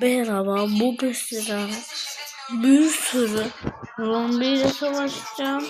Merhaba, bugün sizlere bir sürü zombiyle savaşacağım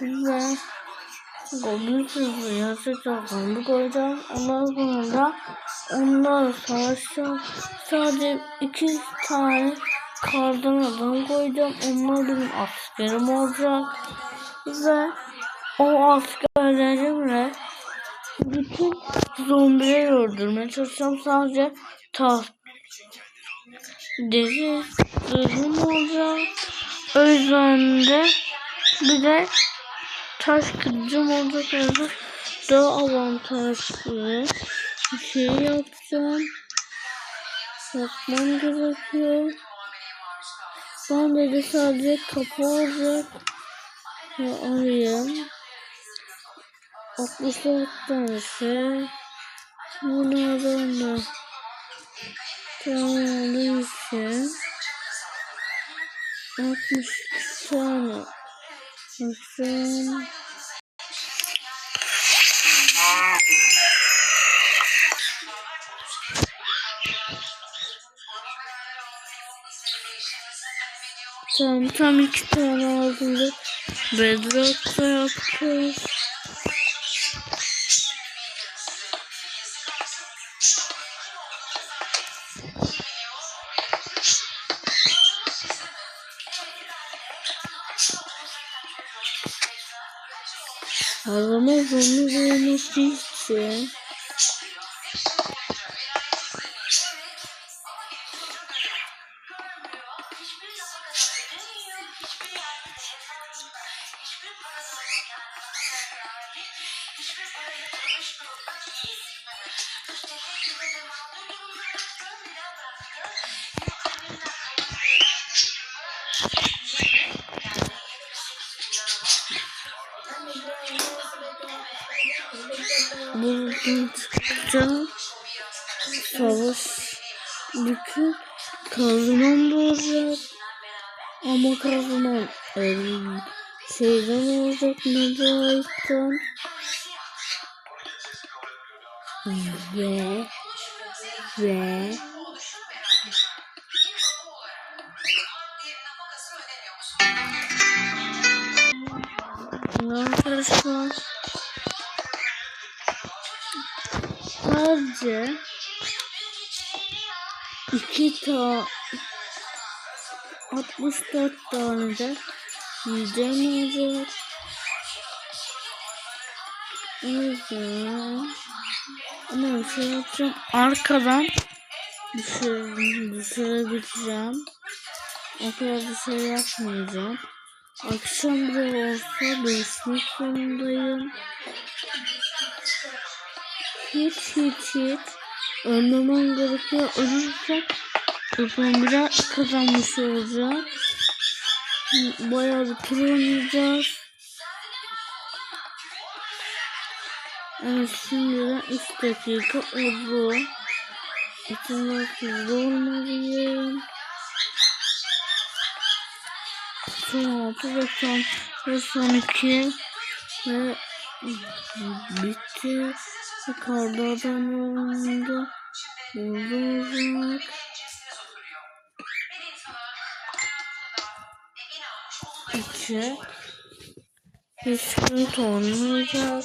ve bir sürü yaratıcı zombi koyacağım. Ondan sonra onlarla savaşacağım. Sadece iki tane kardan adam koyacağım. Onlar benim askerim olacak ve o askerlerimle bütün zombileri öldürmeye çalışacağım. Sadece taht deri zırhım olacak. O yüzden de bir de taş kılıcım olacak. Yani daha avantajlı bir şey yapacağım. Yapmam gerekiyor. Ben de sadece kapı olacak. Ve arayayım. 64 tanesi. Bunlardan da tane ise 62 tane. Bakın. Tam tam iki tane aldım. Da yapacağız. Arama zombi olması için buradan çıkacağım. Savaş bütün kazanım da olacak. Ama kazanım elim şeyden olacak Medaik'ten. Ve ve Arkadaşlar sadece iki ta 64 tane de yiyeceğim olacak. O yüzden ama bir şey yapacağım. Arkadan düşür, düşürebileceğim. O kadar bir şey yapmayacağım. Akşam bile olsa değişmek zorundayım. Hiç hiç hiç önlemem gerekiyor. Ölürsek zombiler kazanmış olacak. Bayağı bir tur oynayacağız. Evet şimdiden 3 dakika oldu. İçinden hızlı olmalıyım. Son 6 ve son ve son 2 ve bitti. Yukarıda adam oldu. Olacak. İki. Hiç sıkıntı olmayacak.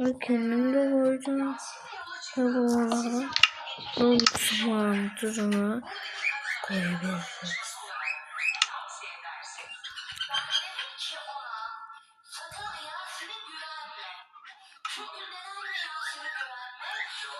Ve kendim de koyacağım. Ve bu arada mantığını koyabilirsiniz.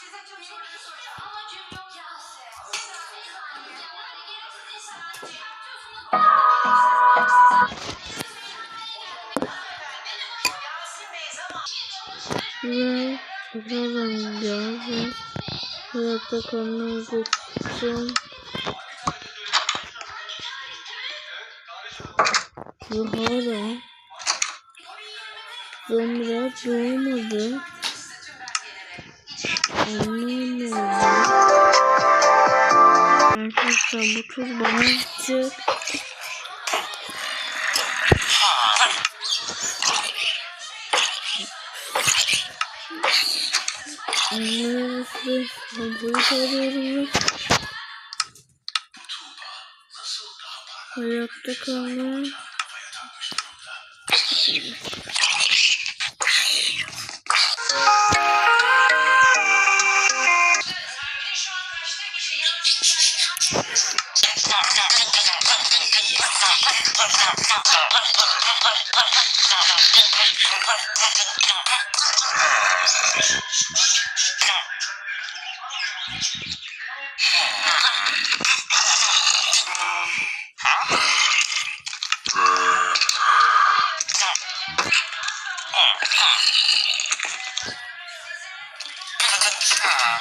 Size çok Ve tekrardan geldi. Hayatta kalmamız için hala zombiler doğmadı. Anlamıyorum. Arkadaşlar bu tur bana gidecek. Neresi? Boyut arıyorum. Hayatta kalma. Baba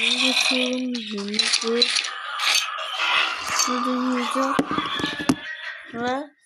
Ne yapıyorum? Yemek yok. Şurada yiyeceğim. Ve